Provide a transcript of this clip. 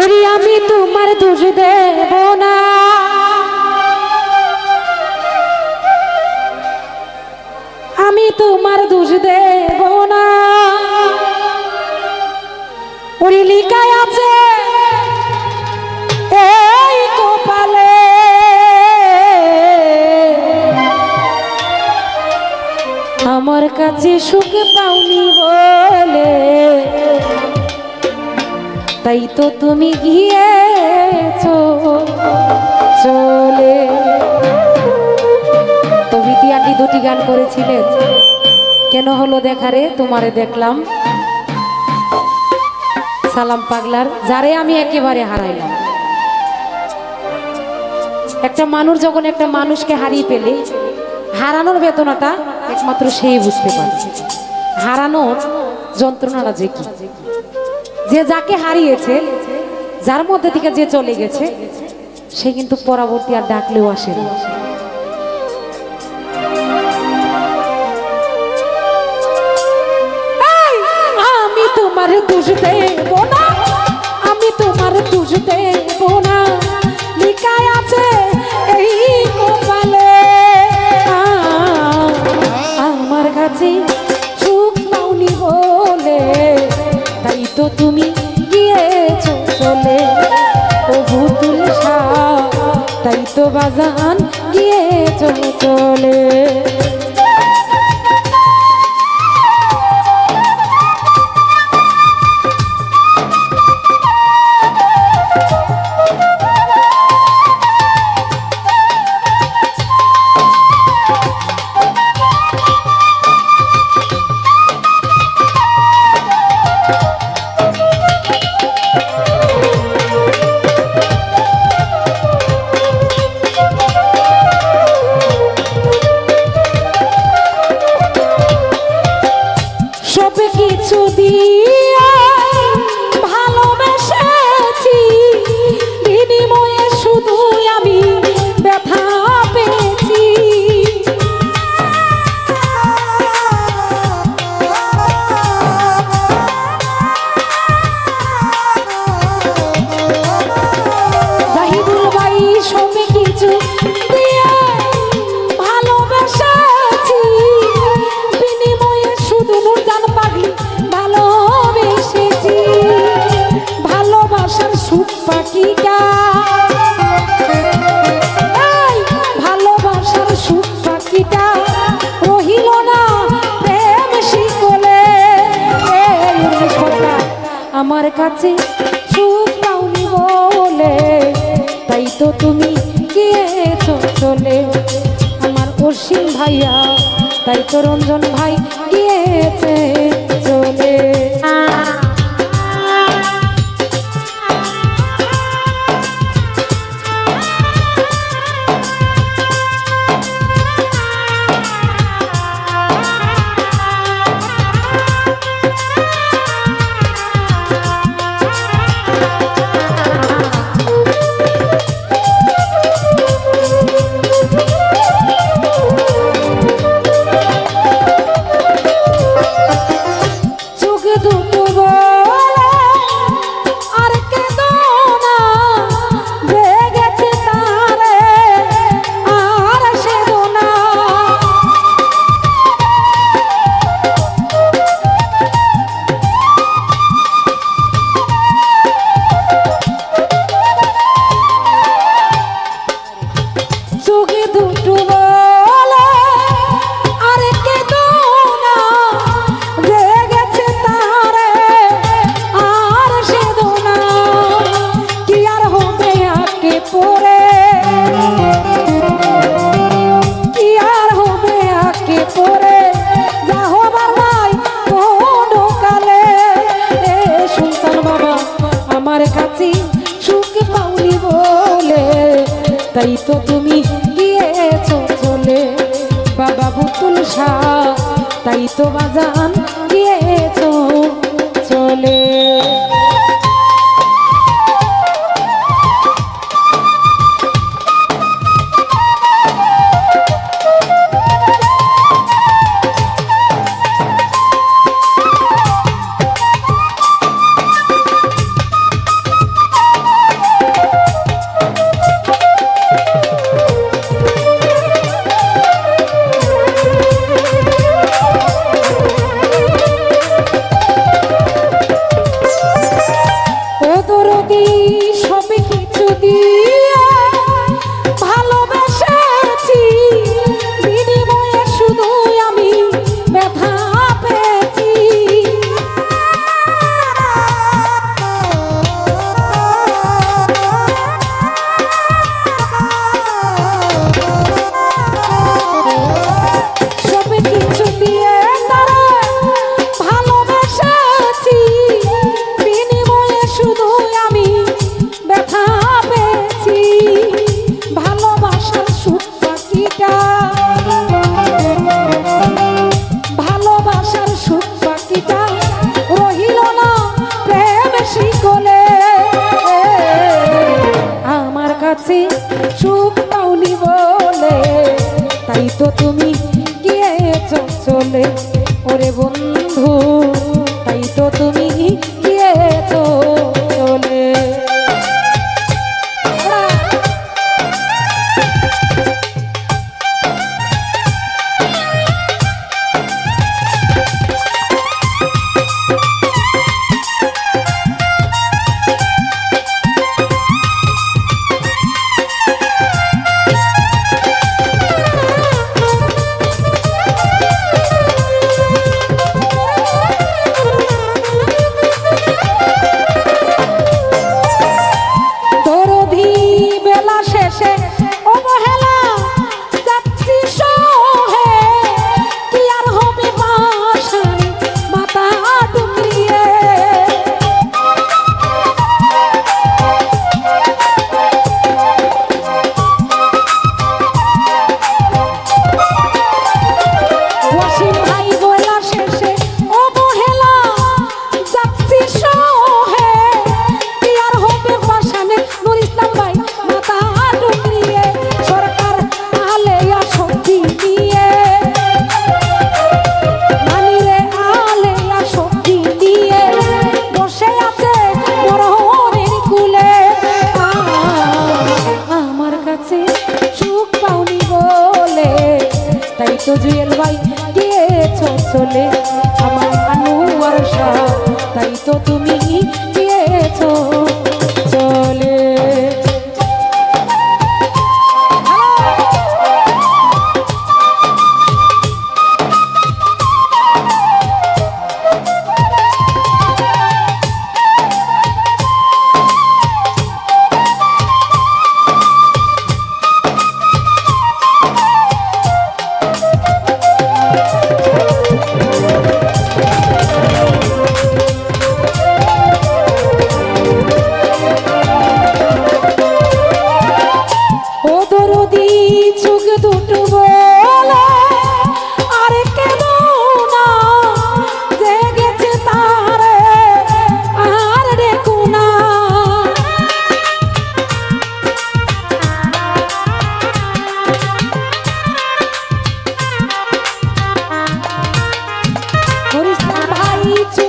ওরে আমি তোমার দোষ দেব না। আমি তোমার দোষ দেব না। ওরে লিখায় আছে, এই কপালে। আমার কাছে সুখ পাওনি বলে তাই তো তুমি গিয়েছ। চলে। তবিতি আগে দুটি গান করেছিলে। কেন হলো দেখারে তোমারে দেখলাম। সালাম পাগলার, যারে আমি একেবারে হারাইলাম। একটা মানুষ যখন একটা মানুষকে হারিয়ে পেলে হারানোর বেতনাটা একমাত্র সেই বুঝতে পারে। হারানোর যন্ত্রণাটা যে কি? যে যাকে হারিয়েছে, যার মধ্যে থেকে যে চলে গেছে, সে কিন্তু পরবর্তী আর ডাকলেও আসে আমি তোমার দোষ আমি তোমার দোষ তো বাজান গিয়ে চলে সব কিছু আমার কাছে সুখ পাওনি বলে। তাই তো তুমি গিয়েছো চলে। আমার অসীম ভাইয়া, তাই তো রঞ্জন ভাই গিয়েছে চলে। তাই তো বাজান। সবে কিছু দিয়ে তুমি বলে